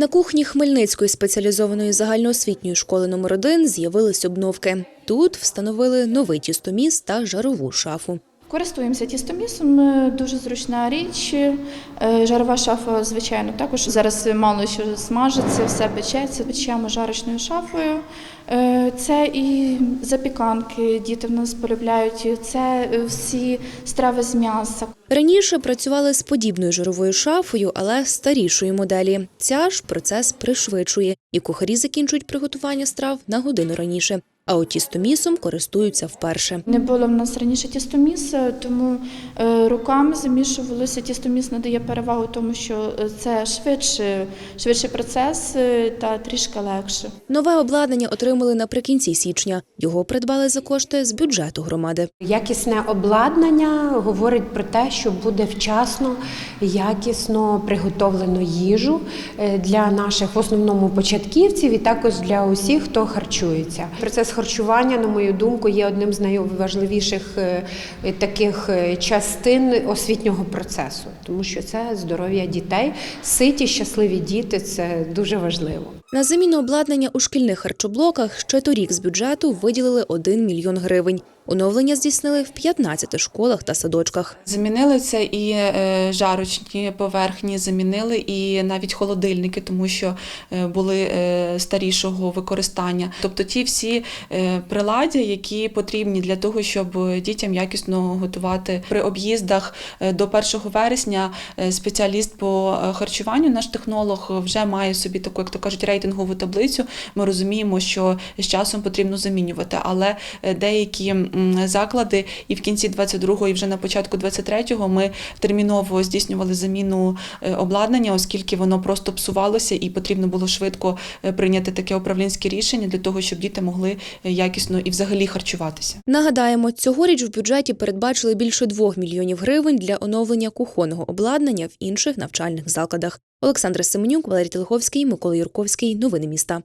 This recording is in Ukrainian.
На кухні Хмельницької спеціалізованої загальноосвітньої школи номер 1 з'явились обновки. Тут встановили новий тістоміс та жарову шафу. Користуємося тістомісом, е, дуже зручна річ. Е, Жарова шафа, звичайно, також зараз мало що смажиться, все печеться. Печемо жарочною шафою. Е, Це і запіканки, діти в нас полюбляють. Це всі страви з м'яса. Раніше працювали з подібною жаровою шафою, але старішої моделі. Ця ж процес пришвидшує, і кухарі закінчують приготування страв на годину раніше. А от тістомісом користуються вперше. Не було в нас раніше тістоміса, тому е, руками замішувалося. Тістоміс надає перевагу тому, що е, це швидше, швидший процес е, та трішки легше. Нове обладнання отримали наприкінці січня. Його придбали за кошти з бюджету громади. Якісне обладнання говорить про те, що буде вчасно, якісно приготовлено їжу для наших в основному початківців і також для усіх, хто харчується. Процес харчування, на мою думку, є одним з найважливіших е, таких е, частин освітнього процесу, тому що це здоров'я дітей, ситі, щасливі діти це дуже важливо. На заміну обладнання у шкільних харчоблоках ще торік з бюджету виділили 1 мільйон гривень. Оновлення здійснили в 15 школах та садочках. Замінили це і е, жарочні поверхні, замінили і навіть холодильники, тому що е, були е, старішого використання. Тобто ті всі приладдя, які потрібні для того, щоб дітям якісно готувати при об'їздах до 1 вересня. Спеціаліст по харчуванню, наш технолог, вже має собі таку, як то кажуть, рейтингову таблицю. Ми розуміємо, що з часом потрібно замінювати, але деякі заклади і в кінці 22-го, і вже на початку 23-го ми терміново здійснювали заміну е, обладнання, оскільки воно просто псувалося, і потрібно було швидко е, прийняти таке управлінське рішення для того, щоб діти могли е, якісно і взагалі харчуватися. Нагадаємо, цьогоріч в бюджеті передбачили більше 2 мільйонів гривень для оновлення кухонного обладнання в інших навчальних закладах. Олександра Семенюк, Валерій Телеховський, Микола Юрковський. Новини міста.